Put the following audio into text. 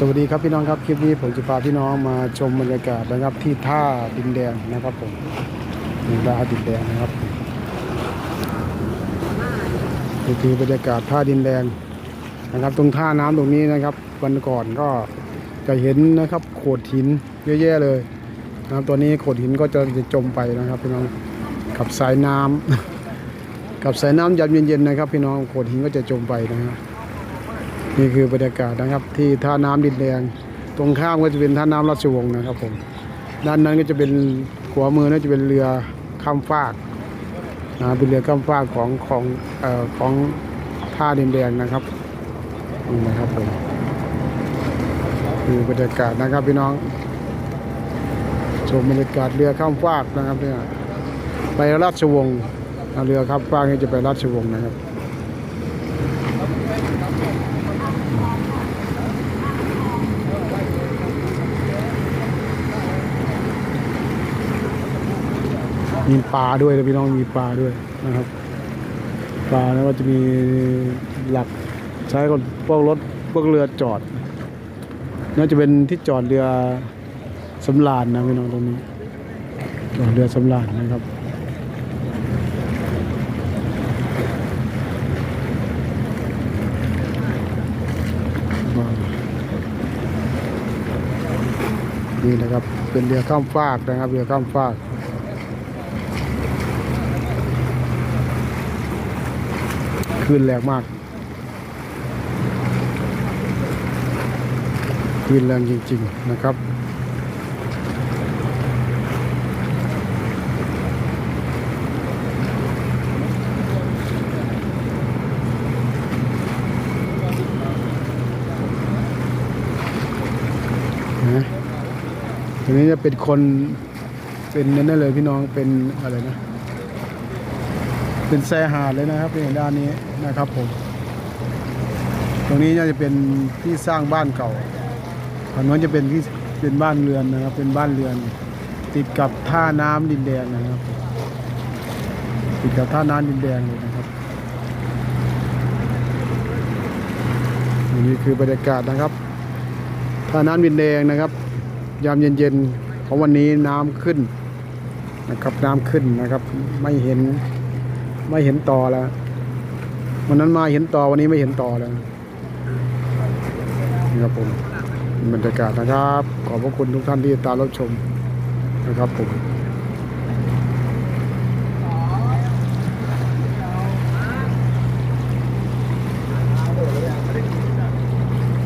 สวัสดีครับพี่น้องครับคลิปนี้ผมจะพาพี่น้องมาชมบรรยากาศนะครับที่ท่าดินแดงนะครับผมท่าดินแดงนะครับนี่คือบรรยากาศท่าดินแดงนะครับ ตรงท่าน้ำตรงนี้นะครับวันก่อนก็จะเห็นนะครับโขดหินเยอะแยะเลยนะครับตัวนี้โขดหินก็จะจะจมไปนะครับพี่น้องกับสายน้ำกับสายน้ำยามเย็นๆนะครับ พี่น้องโขดหินก็จะจมไปนะครับ นี่คือบรรยากาศนะครับที่ท่าน้ำดินแดง ตรงข้ามก็จะเป็นท่าน้ำราชวงศ์นะครับผมด้านนั้นก็จะเป็นขวามือน่าจะเป็นเรือข้ามฟากนะเป็นเรือข้ามฟากของของเอ่อของท่าดินแดงนะครับนี่นะครับผมคือบรรยากาศนะครับพี่น้องชมบรรยากาศเรือข้ามฟากนะครับเนี่ยไปราชวงศ์เรือข้ามฟากนี่จะไปราชวงศ์นะครับ มีปลาด้วยนะพี่น้องมีปลาด้วยนะครับ ปลาแล้วก็จะมีหลักใช้กับพวกรถพวกเรือจอดน่าจะเป็นที่จอดเรือสำราญนะพี่น้องตรงนี้ จอดเรือสำราญนะครับนี่นะครับเป็นเรือข้ามฟากนะครับเรือข้ามฟาก คลื่นแรงมากคลื่นแรงจริง ๆ นะครับนะทีนี้จะเป็นคนเป็นนั่นเลยพี่น้องเป็นอะไรนะ เป็นแซหาดเลยนะครับในด้านนี้นะครับผม ตรงนี้น่าจะเป็นที่สร้างบ้านเก่าฝั่งโน้นจะเป็นที่เป็นบ้านเรือนนะครับ เป็นบ้านเรือน ติดกับท่าน้ำดินแดงนะครับ ติดกับท่าน้ำดินแดงเลยนะครับนนี้คือบรรยากาศนะครับท่าน้ำดินแดงนะครับ ยามเย็นๆของวันนี้น้ำขึ้นนะครับน้ำขึ้นนะครับไม่เห็น ไม่เห็นต่อแล้ววันนั้นมาเห็นต่อวันนี้ไม่เห็นต่อแล้วนี่ครับผมบรรยากาศนะครับ ขอบพระคุณทุกท่านที่ติดตามรับชมนะครับผม